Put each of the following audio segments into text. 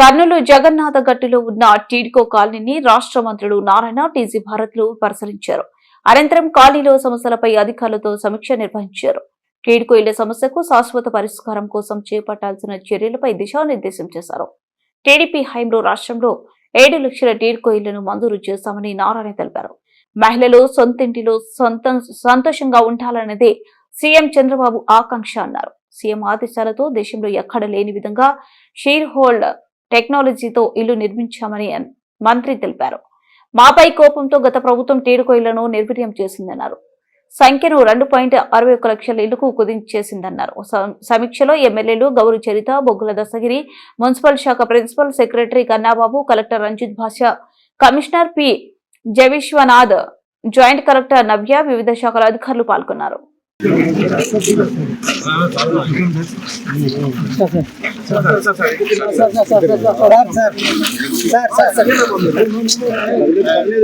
కర్నూలు జగన్నాథ గట్టులో ఉన్న టీడ్కో కాలనీని రాష్ట్ర మంత్రులు నారాయణ టీజీ భారత్లు పరిశీలించారు. అనంతరం కాలనీలో సమస్యలపై అధికారులతో సమీక్ష నిర్వహించారు. టీడ్కో ఇళ్ళ సమస్యకు శాశ్వత పరిష్కారం కోసం చేపట్టాల్సిన చర్యలపై దిశానిర్దేశం చేశారు. టీడీపీ హయాంలో రాష్ట్రంలో ఏడు లక్షల టీడ్కో ఇళ్ళను మంజూరు చేస్తామని నారాయణ తెలిపారు. మహిళలు సొంతింటిలో సొంత సంతోషంగా ఉండాలన్నదే సీఎం చంద్రబాబు ఆకాంక్ష అన్నారు. సీఎం ఆదేశాలతో దేశంలో ఎక్కడ లేని విధంగా షేర్ హోల్డ్ టెక్నాలజీతో ఇల్లు నిర్మించామని మంత్రి తెలిపారు. మాపై కోపంతో గత ప్రభుత్వం టీడుకో ఇళ్ళను నిర్వీర్యం చేసిందన్నారు. సంఖ్యను రెండు పాయింట్ అరవై ఒక్క లక్షల ఇళ్ళకు కుదించేసిందన్నారు. సమీక్షలో ఎమ్మెల్యేలు గౌరు చరిత బొగ్గుల దశగిరి మున్సిపల్ శాఖ principal secretary Kannababu collector Ranjith Basha commissioner P. జవిశ్వనాథ్ joint collector Navya వివిధ శాఖల అధికారులు పాల్గొన్నారు.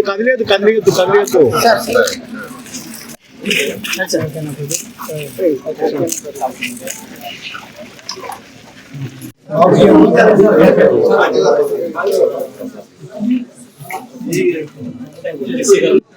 కదిలేదు కదిలేదు కదిలేదు కదిలేదు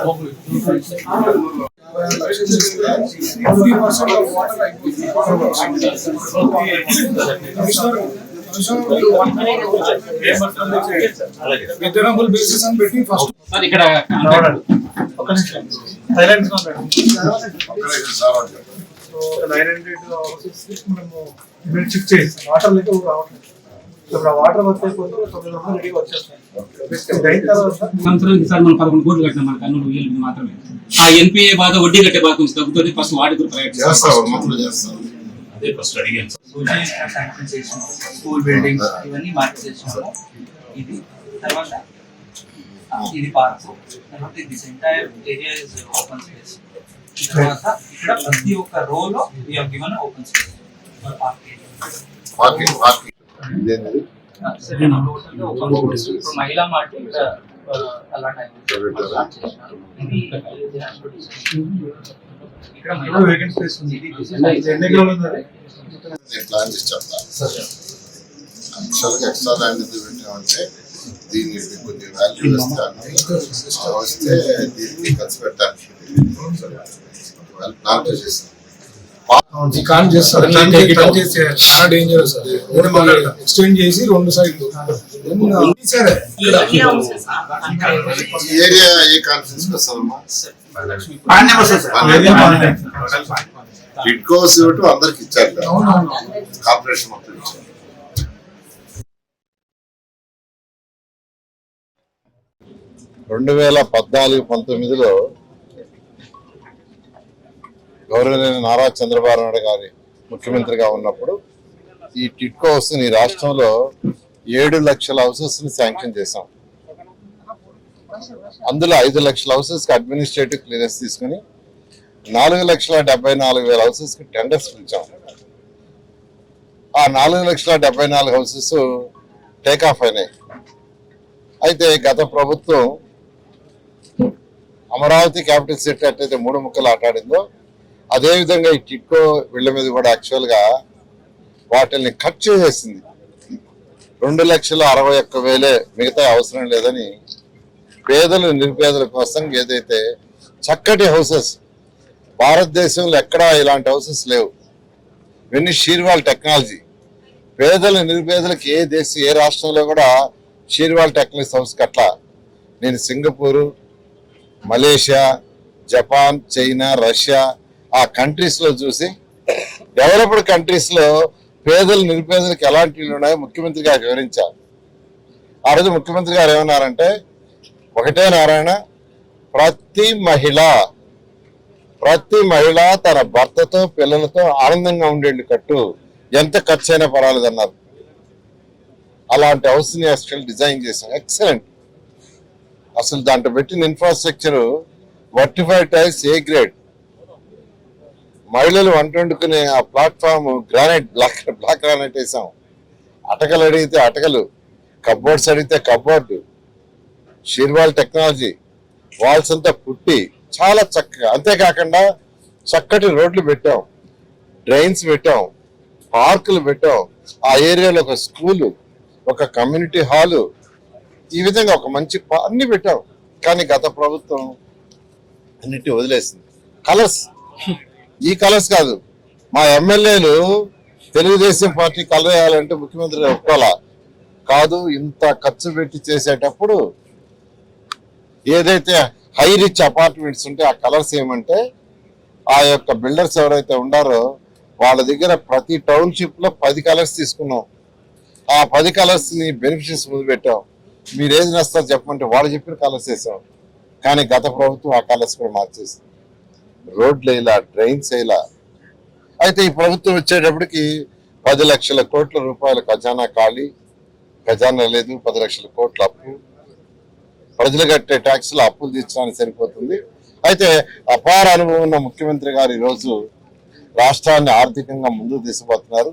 of అని పెట్టి ఫస్ట్ ఇక్కడ సైలెంట్ నైన్ హండ్రెడ్ షిఫ్ట్ చేస్తాం వాటర్ లెక్క రావట్లేదు ఇప్పుడు వాటర్ తొమ్మిది వందలు రెడీగా వచ్చేస్తాయి సంవత్సరానికి సార్? మనం పదకొండు కోట్లు కట్టినాం మన మాత్రమే. ఆ ఎన్పిఏ బాధ వడ్డీ కట్టే బాధ కొంచెం తగ్గుతుంది ఫస్ట్ వాటి అదే ఫస్ట్ అడిగాను స్కూల్ బిల్డింగ్స్ ఇవన్నీ మార్క్ చేసిన ఇది తర్వాత ఆ, ఇది పార్క్ తర్వాత this entire area is open space తర్వాత ఇక్కడ ప్రతి ఒక్క రో లో we have given open space park parking parking ఇదేంది మహిళా మార్ట్ ఇక్కడ అలా టైం ఇది ఇక్కడ మహిళా వేకెంట్ స్పేస్ ఉంది. ఎన్ని ఎకరాలు ఉంది అది? నేను ప్లాన్ చేసి యాక్చువల్గా ఎక్స్ట్రా ల్యాండ్ ఎందుకు పెట్టామంటే దీనికి కొద్దిగా వాల్యూ ఇస్తాను వస్తే దీనికి ఖర్చు పెట్టడానికి. ప్లాన్ చేసేస్తాను కాన్ చేస్తారు టర్న్ చేస్తే చాలా డేంజరస్ అది. ఎక్స్టెండ్ చేసి రెండు సరే ఈ ఏరియా ఏ కాన్ఫరెన్స్ ఇవ్వటం అందరికి ఇచ్చారు కదా. అవునవును కార్పొరేషన్ మొత్తం ఇచ్చారు. రెండు వేల పద్నాలుగు పంతొమ్మిదిలో గౌరవనీయ నారా చంద్రబాబు నాయుడు గారి ముఖ్యమంత్రిగా ఉన్నప్పుడు ఈ టిట్కో హౌస్ని ఈ రాష్ట్రంలో ఏడు లక్షల హౌసెస్ని శాంక్షన్ చేశాం. అందులో ఐదు లక్షల హౌసెస్కి అడ్మినిస్ట్రేటివ్ క్లియరెన్స్ తీసుకుని నాలుగు లక్షల డెబ్బై నాలుగు వేల హౌసెస్కి టెండర్స్ పిలిచాం. ఆ నాలుగు లక్షల డెబ్బై నాలుగు హౌసెస్ టేక్ ఆఫ్ అయినాయి. అయితే గత ప్రభుత్వం అమరావతి క్యాపిటల్ సిటీ అట్టయితే మూడు ముక్కలు ఆటాడిందో అదేవిధంగా ఈ టిట్కో వీళ్ళ మీద కూడా యాక్చువల్గా వాటిల్ని వాటిని కట్ చేసేసింది. రెండు లక్షల అరవై ఒక్క వేలే మిగతా అవసరం లేదని పేదలు నిరుపేదల కోసం ఏదైతే చక్కటి హౌసెస్ భారతదేశంలో ఎక్కడా ఇలాంటి హౌసెస్ లేవు. ఇవన్నీ షీర్వాల్ టెక్నాలజీ పేదల నిరుపేదలకు ఏ దేశం ఏ రాష్ట్రంలో కూడా షీర్వాల్ టెక్నాలజీ హౌస్ కట్లా నేను Singapore Malaysia Japan China Russia ఆ కంట్రీస్లో చూసి డెవలప్డ్ కంట్రీస్లో పేదలు నిరుపేదలకు ఎలాంటి ఉన్నాయో ముఖ్యమంత్రి గారు వివరించారు. ఆ రోజు ముఖ్యమంత్రి గారు ఏమన్నారంటే ఒకటే నారాయణ ప్రతి మహిళ ప్రతి మహిళ తన భర్తతో పిల్లలతో ఆనందంగా ఉండేళ్ళు కట్టు. ఎంత ఖర్చు అయినా పర్వాలేదన్నారు. అలాంటి హౌసింగ్ హాస్టల్ డిజైన్ చేశాం ఎక్సలెంట్ అసలు దాంట్లో పెట్టిన infrastructure vitrified tiles A grade మహిళలు వంట వండుకునే ఆ platform granite black black granite వేసాం. అటకలు అడిగితే అటకలు కబ్బోర్డ్స్ అడిగితే cupboard shear wall technology walls అంతా పుట్టి చాలా చక్కగా అంతేకాకుండా చక్కటి రోడ్లు పెట్టాం డ్రైన్స్ పెట్టాం పార్కులు పెట్టాం. ఆ ఏరియాలో ఒక స్కూలు ఒక కమ్యూనిటీ హాలు ఈ విధంగా ఒక మంచి అన్ని పెట్టాం. కానీ గత ప్రభుత్వం అన్నిటి వదిలేసింది. కలర్స్. ఈ కలర్స్ కాదు. మా ఎమ్మెల్యేలు తెలుగుదేశం పార్టీ కలర్ వేయాలంటే ముఖ్యమంత్రి ఒప్పుకోవాలా? కాదు ఇంత ఖర్చు పెట్టి చేసేటప్పుడు ఏదైతే హై రిచ్ అపార్ట్మెంట్స్ ఉంటే ఆ కలర్స్ ఏమంటే ఆ యొక్క బిల్డర్స్ ఎవరైతే ఉండారో వాళ్ళ దగ్గర ప్రతి టౌన్షిప్లో పది కలర్స్ తీసుకున్నాం. ఆ పది కలర్స్ని బెనిఫిషియర్స్ ముందు పెట్టాం. మీరు ఏది నస్తారు చెప్పమంటే వాళ్ళు చెప్పిన కలర్స్ వేసాం. కానీ గత ప్రభుత్వం ఆ కలర్స్ కూడా మార్చేసింది. రోడ్లు వేయలా డ్రైన్స్ అయిలా అయితే ఈ ప్రభుత్వం వచ్చేటప్పటికి పది లక్షల కోట్ల రూపాయల ఖజానా ఖాళీ. ఖజానా లేదు పది లక్షల కోట్ల అప్పు. ప్రజలు కట్టే ట్యాక్సులు అప్పులు తీర్చడానికి సరిపోతుంది. అయితే అపార అనుభవం ఉన్న ముఖ్యమంత్రి గారు ఈరోజు రాష్ట్రాన్ని ఆర్థికంగా ముందుకు తీసుకుపోతున్నారు.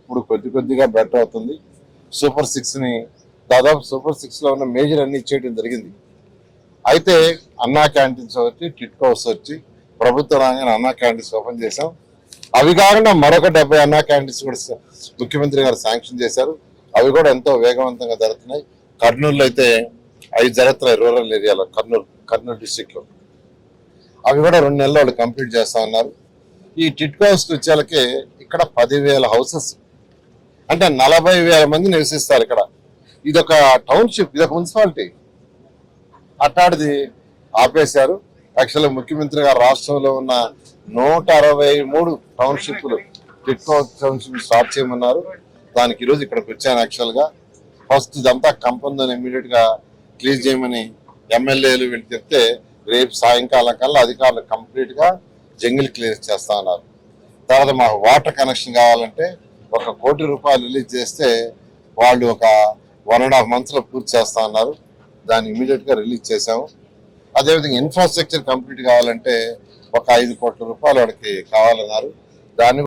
ఇప్పుడు కొద్ది కొద్దిగా బెటర్ అవుతుంది. సూపర్ సిక్స్ని దాదాపు సూపర్ సిక్స్లో ఉన్న మేజర్ అన్ని ఇచ్చేయడం జరిగింది. అయితే అన్నా క్యాంటీన్స్ వచ్చి టిట్కోస్ వచ్చి ప్రభుత్వ రంగాన్ని అన్నా క్యాంటీన్స్ ఓపెన్ చేశాం. అవి కాకుండా మరొక డెబ్బై అన్నా క్యాంటీన్స్ కూడా ముఖ్యమంత్రి గారు శాంక్షన్ చేశారు. అవి కూడా ఎంతో వేగవంతంగా జరుగుతున్నాయి. కర్నూలులో అయితే అవి జరుగుతున్నాయి రూరల్ ఏరియాలో కర్నూలు కర్నూలు డిస్టిక్లో. అవి కూడా రెండు నెలలు వాళ్ళు కంప్లీట్ చేస్తా ఉన్నారు. ఈ టిట్కో హౌస్ వచ్చేలకి ఇక్కడ పదివేల హౌసెస్ అంటే నలభై వేల మంది నివసిస్తారు ఇక్కడ. ఇదొక టౌన్షిప్ ఇదొక మున్సిపాలిటీ. అట్టాడిది ఆపేశారు. యాక్చువల్గా ముఖ్యమంత్రి గారు రాష్ట్రంలో ఉన్న నూట అరవై మూడు టౌన్షిప్లు టిట్కో టౌన్షిప్ స్టార్ట్ చేయమన్నారు. దానికి ఈరోజు ఇక్కడికి వచ్చాను యాక్చువల్గా ఫస్ట్ ఇదంతా కంపెనీ ఇమీడియట్గా క్లీజ్ చేయమని ఎమ్మెల్యేలు వీళ్ళు చెప్తే రేపు సాయంకాలం కల్లా అధికారులు కంప్లీట్గా జంగిల్ క్లియర్ చేస్తా ఉన్నారు తర్వాత మాకు వాటర్ కనెక్షన్ కావాలంటే ఒక కోటి రూపాయలు రిలీజ్ చేస్తే వాళ్ళు ఒక వన్ అండ్ హాఫ్ మంత్స్లో పూర్తి చేస్తా ఉన్నారు దాన్ని ఇమీడియట్గా రిలీజ్ చేసాము అదేవిధంగా ఇన్ఫ్రాస్ట్రక్చర్ కంప్లీట్ కావాలంటే ఒక ఐదు కోట్ల రూపాయలు వాడికి కావాలన్నారు. దాన్ని